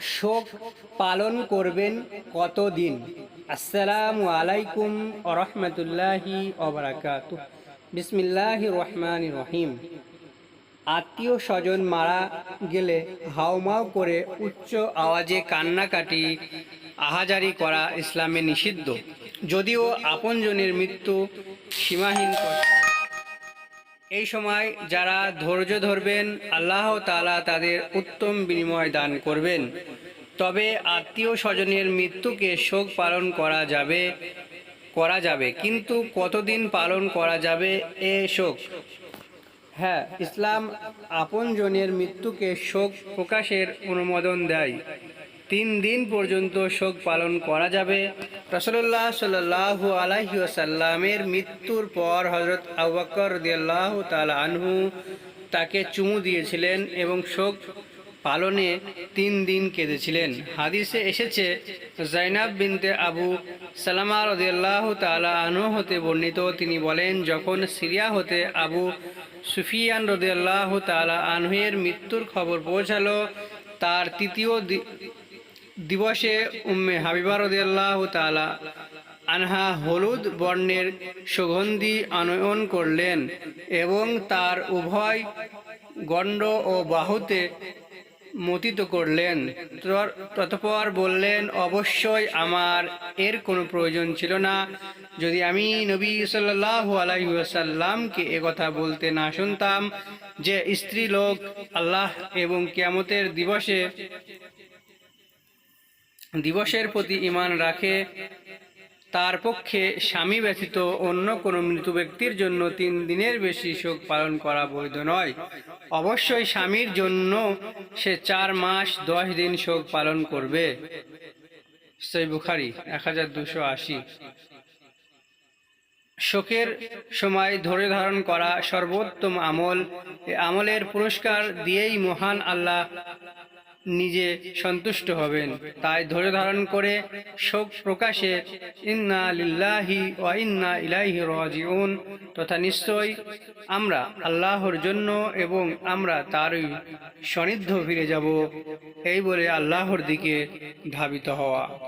শোক পালন করবেন কতদিন? আসসালামু আলাইকুম আরহামতুল্লাহি অবরাকাত বিসমিল্লাহ রহমান রহিম। আত্মীয় স্বজন মারা গেলে হাউমাউ করে উচ্চ আওয়াজে কান্নাকাটি, আহাজারি করা ইসলামে নিষিদ্ধ। যদিও আপনজনের মৃত্যু সীমাহীন কষ্ট। এই সময় যারা ধৈর্য ধরবেন, আল্লাহ তালা তাদের উত্তম বিনিময় দান করবেন। তবে আত্মীয় স্বজনের মৃত্যুকে শোক পালন করা যাবে করা যাবে। কিন্তু কতদিন পালন করা যাবে এ শোক? হ্যাঁ ইসলাম আপনজনের মৃত্যুকে শোক প্রকাশের অনুমোদন দেয়। তিন দিন পর্যন্ত শোক পালন করা যাবে। রসল্লাহ সাল্লাহ আলাহি সাল্লামের মৃত্যুর পর হজরত আবাকর দিয়াল্লাহ তাল আনহু তাকে চুমু দিয়েছিলেন এবং শোক পালনে তিন দিন কেঁদেছিলেন। হাদিসে এসেছে, জাইনাব বিনতে আবু সালামা রদিয়াল্লাহ তালা আনহু হতে বর্ণিত, তিনি বলেন, যখন সিরিয়া হতে আবু সুফিয়ান রদিয়াল্লাহ তালা আনহুয়ের মৃত্যুর খবর পৌঁছালো, তার তৃতীয় দিবসে উম্মে হাবিবা রদিয়াল্লাহ তালা আনহা হলুদ বর্ণের সুগন্ধি আনয়ন করলেন এবং তার উভয় গণ্ড ও বাহুতে মতিত করলেন। ততপর বললেন, অবশ্যই আমার এর কোনো প্রয়োজন ছিল না। যদি আমি নবী সাল্লাহ আলাইসাল্লামকে কথা বলতে না শুনতাম যে স্ত্রী লোক আল্লাহ এবং কিয়ামতের দিবসে দিবসের প্রতি ইমান রাখে। তার পক্ষে স্বামী ব্যতীত অন্য কোনো মৃত ব্যক্তির জন্য তিন দিনের বেশি শোক পালন করা বৈধ নয়। অবশ্যই স্বামীর জন্য সে চার মাস, দশ দিন শোক পালন করবে। বুখারি, এক হাজার দুশো আশি। শোকের সময় ধরে ধারণ করা সর্বোত্তম আমল আমলের পুরস্কার দিয়েই মহান আল্লাহ নিজে সন্তুষ্ট হবেন। তাই ধৈর্য ধারণ করে শোক প্রকাশে ইন্না লিল্লাহি ওয়া ইন্না ইলাইহি রাজিউন তথা নিশ্চয় আমরা আল্লাহর জন্য এবং আমরা তারই সনিধ্য ফিরে যাব। এই বলে আল্লাহর দিকে ধাবিত হওয়া।